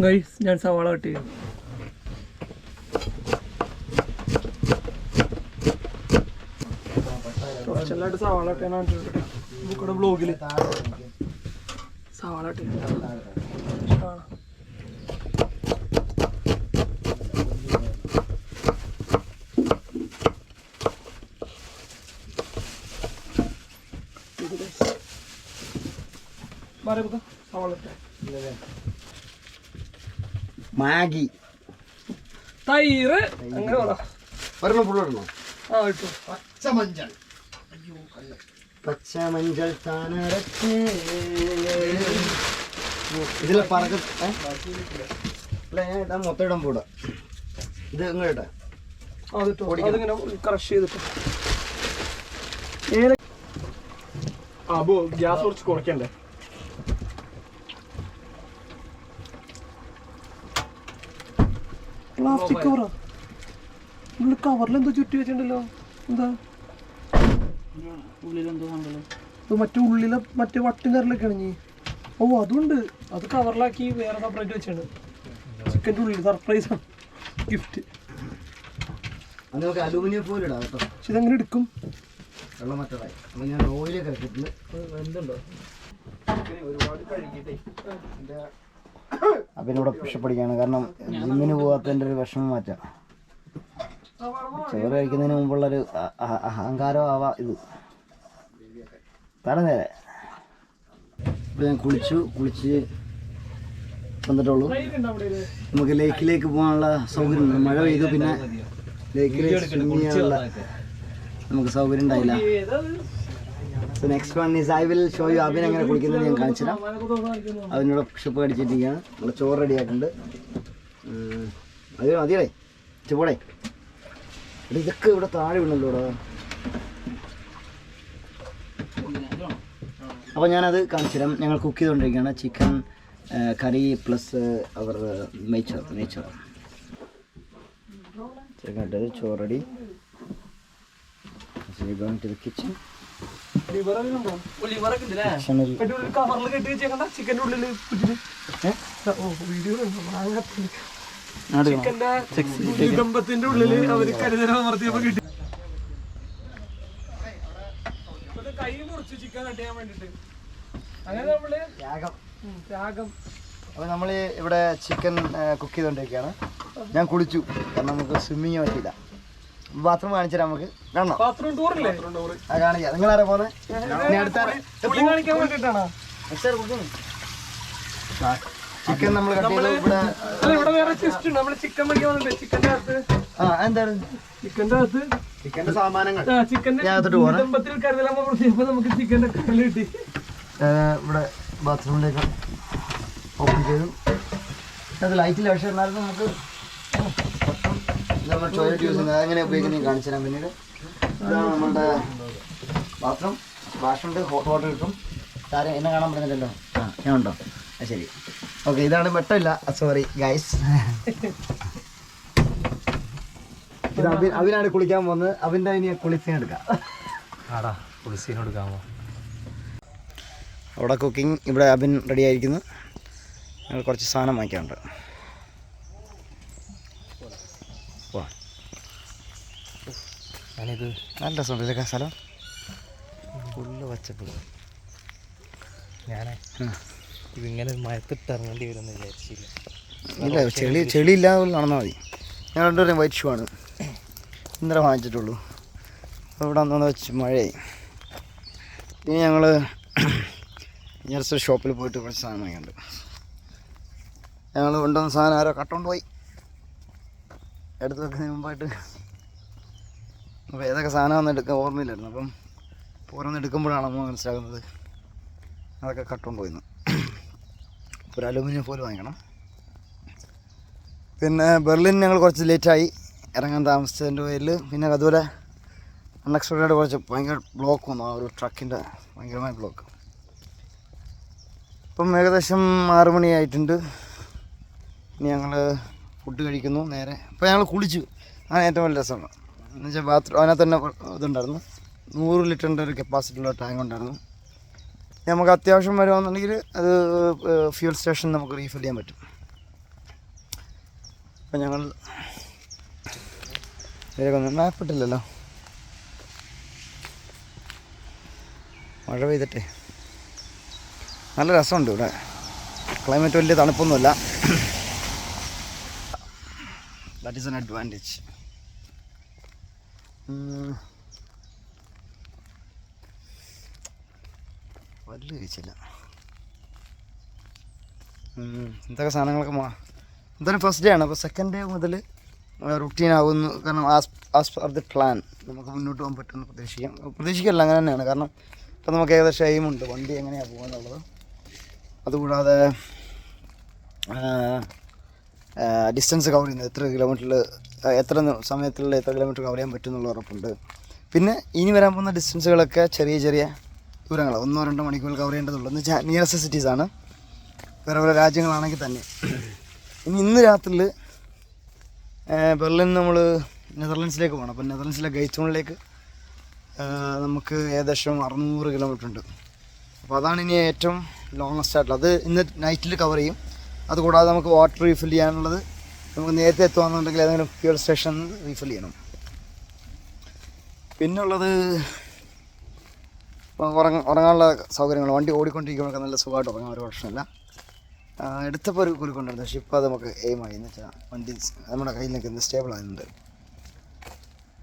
Guys ഞാൻ സവാള cut ചെയ്യും കുറച്ചെല്ലായിട്ട് സവാള കട്ടാണ് നമുക്കിവിടെ ബ്ലോഗിൽ സവാള കട്ട് ചെയ്യാൻ ആ. ഇത് guys. മാറി കുത്താ. സവാള ഇട്ടേ. മാഗി. തൈര്. അങ്ങനെ ഒരെണ്ണം പുള്ളിടണോ ആ ഇട്ടു. പച്ചമഞ്ചൾ പച്ചമഞ്ചൾ താനരച്ച്. ഇതിലെ പറക്ക അല്ല ഞാൻ ഇടാൻ മൊത്തം ഇടാൻ പോടാ ഇത് ഇങ്ങോട്ടെ അതിങ്ങനെ ക്രഷ് ചെയ്തിട്ട്. ബോ ഗ്യാസ് കുറച്ച് കുറയ്ക്കണ്ടേ? പ്ലാസ്റ്റിക് കവറാ ഉള്ളിൽ കവറിൽ എന്തോ ചുറ്റി വെച്ചിട്ടുണ്ടല്ലോ. എന്താ? ഇത് മറ്റേ ഉള്ളിലെ മറ്റേ വട്ടും കറിലൊക്കെ ആണെങ്കിൽ ഓ അതുണ്ട്. അത് കവറിലാക്കി വേറെ സെപ്പറേറ്റ് വെച്ചാണ്. ചിക്കന്റെ ഉള്ളിൽ സർപ്രൈസ് ആണ്. ഗിഫ്റ്റ് അലൂമിനിയം ഫോയിൽ ഇടാം കേട്ടോ. പക്ഷെ ഇതെങ്ങനെ എടുക്കും? വെള്ളം മറ്റതായി അപ്പം ഞാൻ ഓയിലൊക്കെ ഇട്ടിട്ടുണ്ട്. എന്തുണ്ടോ? ഒരുപാട് കഴുകിട്ടേ അപ്പം ഇവിടെ പുഷപ്പടിക്കാണ് കാരണം ജിമ്മിന് പോകാത്തതിന്റെ ഒരു വിഷമം മാറ്റാം. ചോറ് കഴിക്കുന്നതിന് മുമ്പുള്ളൊരു അഹങ്കാരം ആവാം ഇത്. പറഞ്ഞേ ഇപ്പം ഞാൻ കുളിച്ചു കുളിച്ച് വന്നിട്ടുള്ളൂ. നമുക്ക് ലേക്കിലേക്ക് പോകാനുള്ള സൗകര്യം മഴ പെയ്തു പിന്നെ ലേക്കിലേക്ക് നമുക്ക് സൗകര്യം ഉണ്ടായില്ല. So next one is I will show you Abhin എങ്ങനെ കുളിക്കുന്നത് ഞാൻ കാണിച്ചു തരാം. അതിനോട് പുഷപ്പ് അടിച്ചിട്ടിരിക്കുകയാണ് നമ്മൾ ചോറ് റെഡിയാക്കുന്നുണ്ട്. അത് മതിയേ ചോടെ ഇതൊക്കെ ഇവിടെ താഴെ വീണല്ലോ ഇവിടെ അപ്പോൾ ഞാനത് കാണിച്ചു തരാം. ഞങ്ങൾ കുക്ക് ചെയ്തുകൊണ്ടിരിക്കുകയാണ്. ചിക്കൻ കറി പ്ലസ് അവർ നെയ്ച്ചോർ നെയ്ച്ചോർ ചിക്കൻ ചോറടി കിച്ചൺ കവറിൽ കെട്ടി വെച്ചേക്കണ്ട. ചിക്കന്റെ ഉള്ളിൽ കുറ്റിട്ട് ഓ വീഡിയോ ഭൂകമ്പത്തിന്റെ ഉള്ളിൽ അവർ കരുതൽ അമർത്തിയപ്പോ കിട്ടി. കൈ മുറിച്ചു ചിക്കൻ കട്ട് ചെയ്യാൻ വേണ്ടിട്ട്. അങ്ങനെ നമ്മൾ ത്യാഗം ത്യാഗം അപ്പോൾ നമ്മൾ ഇവിടെ ചിക്കൻ കുക്ക് ചെയ്തുകൊണ്ടിരിക്കുകയാണ് ഞാൻ കുളിച്ചു കാരണം നമുക്ക് സ്വിമ്മിങ് പറ്റില്ല ബാത്റൂം കാണിച്ചു തരാം നമുക്ക് കാണണം ബാത്റൂം ടൂറില്ലേ ആ കാണിക്കാം. പോന്നെ? പുളി കാണിക്കാൻ വേണ്ടിട്ടാണോ? ചിക്കൻ നമ്മൾ കട്ട് ചെയ്തു ഇവിടെ വേറെ ട്വിസ്റ്റ് ഉണ്ട്. നമ്മൾ ചിക്കൻ മേടിക്കാൻ ചിക്കന്റെ അകത്ത്. ആ എന്താണ് ചിക്കന്റെ അകത്ത്. ചിക്കന്റെ സാമാനങ്ങൾ. ചിക്കന്റെ അകത്തോട്ട് പോകണേ. നമുക്ക് ചിക്കന്റെ കല്ല് കിട്ടി. ഇവിടെ ബാത്റൂമിലേക്ക് ഓപ്പൺ ചെയ്തു അത് ലൈറ്റില്ല പക്ഷെ എന്നാലും നമുക്ക് നമ്മൾ ടോയ്ലറ്റ് യൂസ് ചെയ്യുന്നത് എങ്ങനെ ഉപയോഗിക്കുന്നത് കാണിച്ചു തരാം. പിന്നീട് ഇതാണ് നമ്മുടെ ബാത്റൂം വാഷുണ്ട് ഹോട്ട് വാട്ടർ കിട്ടും താരം എന്നെ കാണാൻ പറ്റുന്നില്ലല്ലോ. ആ ഞാൻ ഉണ്ടോ? ആ ശരി. ഓക്കെ ഇതാണ് വെട്ടമില്ല സോറി ഗൈസ് ഇത് അബിൻ അബിനാണ് കുളിക്കാൻ പോകുന്നത്. അബിന്റെ ഇനി കുളിസീൻ എടുക്കാം. ആടാ കുളിസീൻ എടുക്കാമോ അവിടെ കുക്കിംഗ് ഇവിടെ അബിൻ റെഡി ആയിരിക്കുന്നു. ഞങ്ങൾ കുറച്ച് സാധനം വാങ്ങിക്കാനുണ്ട്. ഞാനിത് നല്ല രസമുണ്ട്. ഇതൊക്കെ സ്ഥലം ഫുള്ള് പച്ചപ്പ് ഞാനേ ഇതിങ്ങനെ മയത്തിട്ട് ഇറങ്ങേണ്ടി വരുമെന്ന് വിചാരിച്ചില്ല. ഇല്ല ചെളി ചെളി ഇല്ലാതെ നടന്നാൽ മതി. ഞാൻ രണ്ടുപേരും വൈറ്റ് ഷൂ ആണ്. ഇന്നലെ വാങ്ങിച്ചിട്ടുള്ളൂ. ഇവിടെ വന്നു വെച്ച് മഴയായി. ഇനി ഞങ്ങൾ നിയറസ്റ്റ് ഷോപ്പിൽ പോയിട്ട് കുറച്ച് സാധനം വാങ്ങിയുണ്ട് ഞങ്ങൾ കൊണ്ടുവന്ന സാധനം ആരോ കട്ടുകൊണ്ട് പോയി. എടുത്ത് വെക്കുന്നതിന് മുമ്പായിട്ട് അപ്പോൾ ഏതൊക്കെ സാധനമാണെന്ന് എടുക്കാൻ ഓർമ്മയില്ലായിരുന്നു. അപ്പം ഓരോന്ന് എടുക്കുമ്പോഴാണ് നമ്മൾ മനസ്സിലാകുന്നത്. അതൊക്കെ കട്ടുകൊണ്ട് പോയിന്ന്. ഒരു അലുമിനിയം ഫോയിൽ വാങ്ങിക്കണം. പിന്നെ ബെർലിൻ ഞങ്ങൾ കുറച്ച് ലേറ്റായി ഇറങ്ങാൻ താമസിച്ചതിന്റെ പേരിൽ പിന്നെ അതുപോലെ അൺഎക്സ്പെക്റ്റഡ് കുറച്ച് ഭയങ്കര ബ്ലോക്ക് വന്നു. ആ ഒരു ട്രക്കിന്റെ ഭയങ്കരമായ ബ്ലോക്ക് ഇപ്പം ഏകദേശം ആറ് മണിയായിട്ടുണ്ട് ഇനി ഞങ്ങൾ ഫുഡ് കഴിക്കുന്നു നേരെ. ഇപ്പോൾ ഞങ്ങൾ കുളിച്ചു. അതാണ് ഏറ്റവും വലിയ രസമാണ് എന്ന് വെച്ചാൽ ബാത്റൂം അതിനകത്ത് തന്നെ ഇതുണ്ടായിരുന്നു. നൂറ് ലിറ്ററിന്റെ ഒരു കപ്പാസിറ്റി ഉള്ള ടാങ്ക് ഉണ്ടായിരുന്നു. നമുക്ക് അത്യാവശ്യം വരുവാണെന്നുണ്ടെങ്കിൽ അത് ഫ്യൂൽ സ്റ്റേഷൻ നമുക്ക് റീഫിൽ ചെയ്യാൻ പറ്റും. അപ്പം ഞങ്ങൾ ഇതിലൊക്കെ മാപ്പ് ഇട്ടില്ലല്ലോ. മഴ പെയ്തിട്ടേ. നല്ല രസമുണ്ട് ഇവിടെ. ക്ലൈമറ്റ് വലിയ തണുപ്പൊന്നുമില്ല. ദാറ്റ് ഈസ് എൻ അഡ്വാന്റേജ് വല്ല കഴിച്ചില്ല. ഉം, എന്തൊക്കെ സാധനങ്ങളൊക്കെ മാ എന്തായാലും ഫസ്റ്റ് ഡേ ആണ്. അപ്പോൾ സെക്കൻഡ് ഡേ മുതൽ റുട്ടീൻ ആകുന്നു കാരണം as as per the plan നമുക്ക് മുന്നോട്ട് പോകാൻ പറ്റുമെന്ന് പ്രതീക്ഷിക്കാം. പ്രതീക്ഷിക്കല്ല അങ്ങനെ തന്നെയാണ്. കാരണം ഇപ്പം നമുക്ക് ഏകദേശം എയിമുണ്ട് വണ്ടി എങ്ങനെയാണ് പോകുന്നുള്ളത് അതുകൂടാതെ ഡിസ്റ്റൻസ് കവർ ചെയ്യുന്നത്. എത്ര കിലോമീറ്ററിൽ എത്ര സമയത്തിലുള്ള എത്ര കിലോമീറ്റർ കവർ ചെയ്യാൻ പറ്റും എന്നുള്ള ഉറപ്പുണ്ട്. പിന്നെ ഇനി വരാൻ പോകുന്ന ഡിസ്റ്റൻസുകളൊക്കെ ചെറിയ ചെറിയ ദൂരങ്ങൾ ഒന്നോ രണ്ടോ മണിക്കൂർ കവർ ചെയ്യേണ്ടതുള്ളൂ. എന്ന് വെച്ചാൽ നിയറസ്റ്റ് സിറ്റീസാണ് വേറെ വേറെ രാജ്യങ്ങളാണെങ്കിൽ തന്നെ. ഇനി ഇന്ന് രാത്രിയിൽ ബെർലിൻ നമ്മൾ നെതർലൻഡ്സിലേക്ക് പോകണം അപ്പോൾ നെതർലൻഡ്സിലെ ഗൈറ്റോണിലേക്ക് നമുക്ക് ഏകദേശം അറുന്നൂറ് കിലോമീറ്റർ ഉണ്ട്. അപ്പോൾ അതാണ് ഇനി ഏറ്റവും ലോങ്ങസ്റ്റ് ആയിട്ടുള്ളത് അത് ഇന്ന് നൈറ്റിൽ കവർ ചെയ്യും. അതുകൂടാതെ നമുക്ക് വാട്ടർ റീഫിൽ ചെയ്യാനുള്ളത് നമുക്ക് നേരത്തെ എത്തുകയാണെന്നുണ്ടെങ്കിൽ ഏതെങ്കിലും ഫ്യൂൽ സ്റ്റേഷൻ റീഫിൽ ചെയ്യണം. പിന്നുള്ളത് ഉറങ്ങ ഉറങ്ങാനുള്ള സൗകര്യങ്ങൾ വണ്ടി ഓടിക്കൊണ്ടിരിക്കുമ്പോഴൊക്കെ നല്ല സുഖമായിട്ട് ഉറങ്ങാൻ ഒരു പ്രശ്നമില്ല. എടുത്തപ്പോൾ ഒരു കുലുക്കുണ്ടായിരുന്നു പക്ഷേ ഇപ്പോൾ അത് നമുക്ക് എയിമായി എന്ന് വെച്ചാൽ വണ്ടി നമ്മുടെ കയ്യിൽ നിൽക്കുന്നത് സ്റ്റേബിൾ ആകുന്നുണ്ട്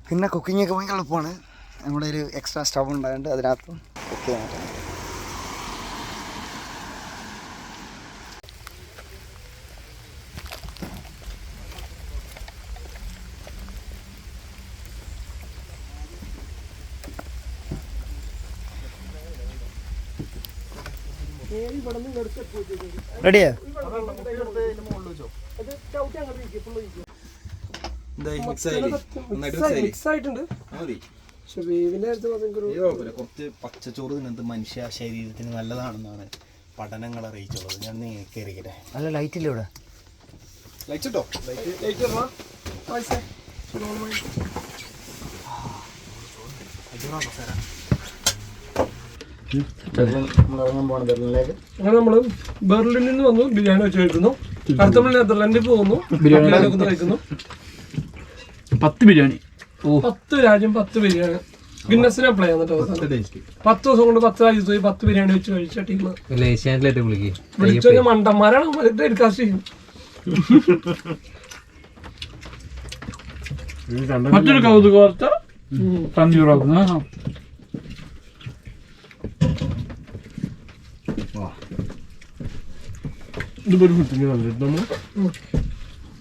പിന്നെ കുക്കിങ്ങൊക്കെ ഭയങ്കര എളുപ്പമാണ്. നമ്മുടെ ഒരു എക്സ്ട്രാ സ്റ്റവ് ഉണ്ടായതുകൊണ്ട് അതിനകത്ത് കുക്ക് ചെയ്യാൻ പറ്റും. റെഡിയാ? പച്ചച്ചോറ് തിന്നത് മനുഷ്യ ശരീരത്തിന് നല്ലതാണെന്നാണ് പഠനങ്ങൾ അറിയിച്ചുള്ളത്. ഞാൻ നീ അല്ല ലൈറ്റ് ഇല്ല ഇവിടെ? ലൈറ്റ് ഇട്ടോ? ഇറങ്ങാൻ പോകണം ബെർലിനിലേക്ക് അങ്ങനെ നമ്മൾ ബെർലിനിൽ നിന്ന് വന്നു ബിരിയാണി വെച്ച് കഴിക്കുന്നു. അടുത്ത നമ്മൾ നെതർലാൻഡിൽ പോകുന്നു. ബിരിയാണി കഴിക്കുന്നു. പത്ത് ബിരിയാണി. ഓ. പത്ത് രാജ്യം പത്ത് ബിരിയാണി. ഗിന്നസിനെ അപ്ലൈ ചെയ്യാൻ പത്ത് ദിവസം കൊണ്ട് പത്ത് രാജ്യത്ത് പോയി പത്ത് ബിരിയാണി വെച്ച് കഴിച്ച ടീം വിളിച്ചു മണ്ടന്മാരാണ് ടെലികാസ്റ്റ് ചെയ്യും. മറ്റൊരു കൗതുക വാർത്ത തണ്ണീറാക്കുന്ന ഇതുപോലെ കുട്ടിങ് വന്നിട്ട് നമ്മൾ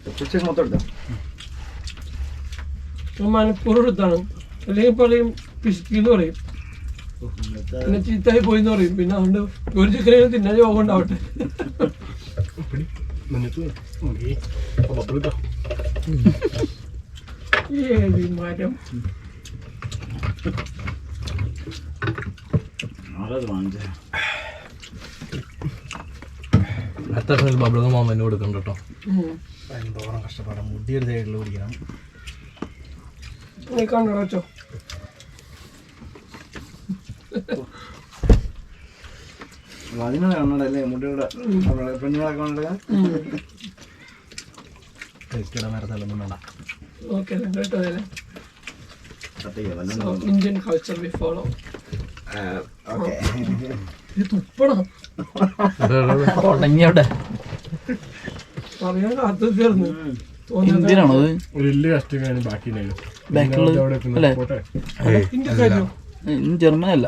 ഉച്ചയ്ക്ക് മൊത്തം എടുത്തോ? മനപ്പൂർവം എടുത്താണ്. അല്ലെങ്കിൽ പറയും പിശുക്കി എന്ന് പറയും. പിന്നെ ചീത്തായി പോയി എന്ന് പറയും. പിന്നെ അതുകൊണ്ട് ഒരു ചിക്കനെ തിന്നാൻ യോഗം ഉണ്ടാവട്ടെ. ഏത് മരം? അടുത്ത വർഷം മാമ മോമെന്റ് കൊടുക്കണ്ട കേട്ടോ. എന്തോരം കഷ്ടപ്പാടാം. മുടി ഒരു സൈഡിൽ പിടിക്കണം. നീ കൾച്ചർ അതിനാണ് മുടിയുടെ ഒന്നും വേണ്ട ഓക്കെ കേട്ടോ അല്ലേ തുപ്പണം. പറയാൻ കാത്തു തീർന്നു എന്തിനാണോ വലിയ കഷ്ടമാണ് ബാക്കി ബാക്കിയുള്ളത് ജർമ്മൻ അല്ല?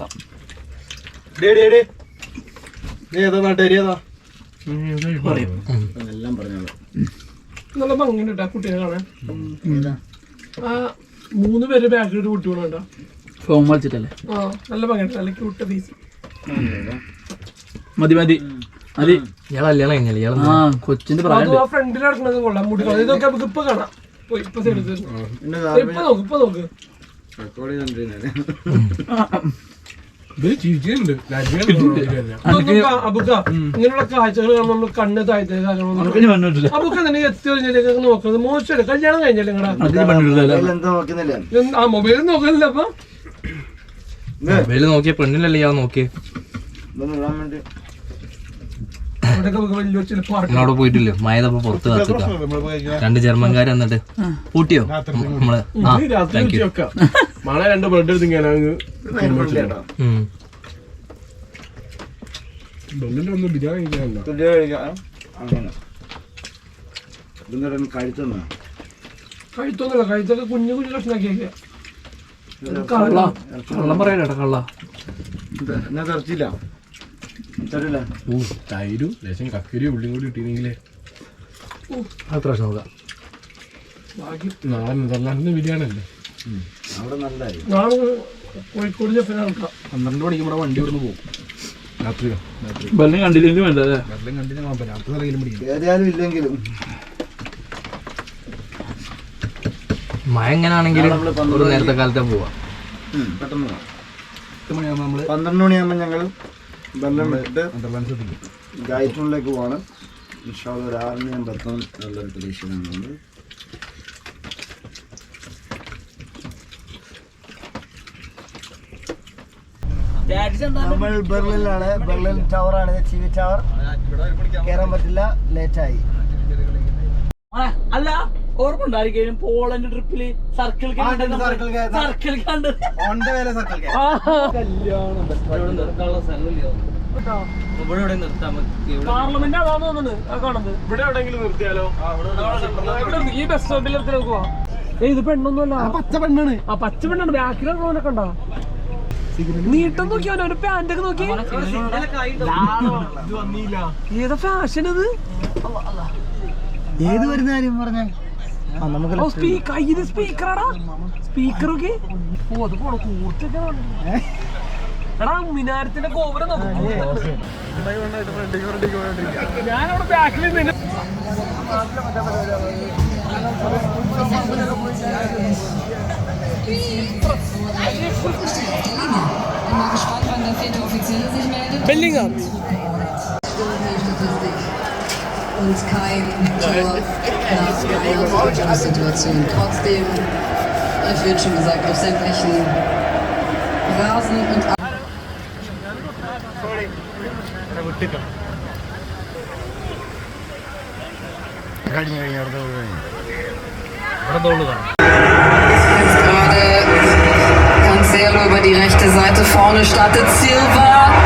നല്ല ഭംഗിയുണ്ട് കേട്ടോ ആ കുട്ടീനെ കാണാൻ. ആ മൂന്ന് പേര് ബാക്കിലോട്ട് കുട്ടികളുണ്ടോ ഫോം കളിച്ചിട്ടല്ലേ ആ നല്ല ഭംഗിയുണ്ട്. നല്ല ക്യൂട്ട് പീസ് മതി മതി. മതി. ഇയാൾ കല്യാണം കഴിഞ്ഞാൽ ഇയാൾ ആ കൊച്ചിന്റെ പ്രായം ആ ഫ്രണ്ടിൽ നടക്കുന്നത് കൊള്ളാം മുടി കളർ ഇതൊക്കെ നമുക്ക് ഇപ്പൊ കാണാം പോയി, ഇപ്പൊ സൈഡ് ഇപ്പൊ നോക്ക് ഇപ്പൊ നോക്ക് ഇത് ചിരിക്കുന്നുണ്ട് ഇതൊന്നും കാ- അബുക്ക ഇങ്ങനെയുള്ള കാഴ്ചകൾ കാണുമ്പോൾ നമ്മൾ കണ്ണ് താഴ്ത്തേ പെണ്ണിട്ടില്ല അബുക്ക തന്നെ എത്തി കഴിഞ്ഞിലേക്ക് നോക്കുന്നത് മോശമല്ലേ കല്യാണം കഴിഞ്ഞല്ലേ നിങ്ങളെ അതിന് പെണ്ണിട്ടില്ല എന്താ നോക്കുന്നില്ല ആ മൊബൈൽ നോക്കുന്നില്ല അപ്പൊ? മൊബൈൽ നോക്കിയ പെണ്ണിലല്ലേ ഇയാൾ നോക്കിയേ? അവിടെ പോയിട്ടില്ലേ? മഴതപ്പോ പുറത്ത് കാത്തുക രണ്ട് ജർമ്മൻകാർ എന്നിട്ട് പൂട്ടിയോ നമ്മൾ ആ താങ്ക് യു മഴ രണ്ട് ബ്രെഡ് എടുത്ത്. ബെല്ലിന്റെ ഒന്ന് ബിരിയാണി കഴിക്കാനല്ല. തുല്യ കഴിക്കാം? കഴിച്ചെന്നാ? കഴിത്തൊന്നുമില്ല കഴിത്തൊക്കെ കുഞ്ഞു കുഞ്ഞു കള്ളം. പറയാനാ കള്ള ഞാൻ തെറച്ചില്ല തൈരും. ലേശം കക്കരിയും ഉള്ളിയും കൂടി ഇട്ടിരുന്നെങ്കിലേ. അത് പ്രശ്നം നോക്കാം. ബാക്കി നാളെ നെതർലാൻഡിന്റെ ബിരിയാണി അല്ലേ അവിടെ നല്ലതായി. നാളെ കോഴിക്കോട് ചെപ്പിനെ നടക്കാം പന്ത്രണ്ട് മണിക്ക് ഇവിടെ വണ്ടി ഇവിടുന്ന് പോകും. രാത്രിയോ? രാത്രി. വെള്ളം കണ്ടില്ലെങ്കിൽ വേണ്ട? അല്ലേ വെള്ളം കണ്ടിട്ട് കുഴപ്പമില്ല രാത്രി നിറയിലും പിടിക്കും. ഏതായാലും ഇല്ലെങ്കിലും. മഴ എങ്ങനെയാണെങ്കിലും പന്ത്രണ്ട് ഒരു നേരത്തെ കാലത്തെ പോവാ. പെട്ടെന്ന് നമ്മൾ പന്ത്രണ്ട് മണിയാകുമ്പോൾ ഞങ്ങൾ വെള്ളം ഇട്ട് നെതർലാൻഡ്സ് പോകണം. ഇൻഷാൽ ഒരു ആറ് ഞാൻ എത്താൻ നല്ലൊരു പ്രതീക്ഷയിലാണ് നമ്മൾ ബെർലിനിലാണ്. ബെർലിൻ ടവറാണ് ടി വി ടവർ കയറാൻ പറ്റില്ല. ലേറ്റായി അല്ല ഓർമ്മ ഉണ്ടായിരിക്കും പോളണ്ട് ട്രിപ്പിൽ സർക്കിൾ സർക്കിൾ കണ്ട്. ഓൺ ഇവിടെ നിർത്താൻ പാർലമെന്റ് അതാന്ന് തോന്നുന്നു ആ കാണുന്നത്. ഇവിടെ എവിടെയെങ്കിലും നിർത്തിയാലോ? ഈ ബസ് സ്റ്റോപ്പിൽ നിർത്തി നോക്കുവാ ഏയ് ഇത് പെണ്ണൊന്നുമല്ല. പച്ച പെണ്ണാണ്. ആ പച്ച പെണ്ണാണ്. ബാക്കിലുള്ളവനൊക്കെ ഉണ്ടാ? നീട്ടം നോക്കിയോ? ഒരു പാന്റ് ഒക്കെ നോക്കി. ഏതാ ഫാഷൻ ഇത്? ഏത് വരുന്ന കാര്യം പറഞ്ഞ? സ്പീക്കർ സ്പീക്കറാടാ സ്പീക്കർ ഒക്കെ. ഓ അത് പോണ. കൂർത്തൊക്കെ എടാ മിനാരത്തിന്റെ ഗോപുരം നോക്ക്. ഞാനവിടെ ബാക്കിൽ നിന്ന് Mal gespannt, wann der vierte Offizielle sich meldet. Bellingham Und kein Tor nach einer Ausgangssituation. Trotzdem, ich wird schon gesagt, auf sämtlichen Rasen und കഴിഞ്ഞു കഴിഞ്ഞു അടുത്ത കഴിഞ്ഞു jetzt gerade Cancelo über die rechte Seite. Vorne startet Silva.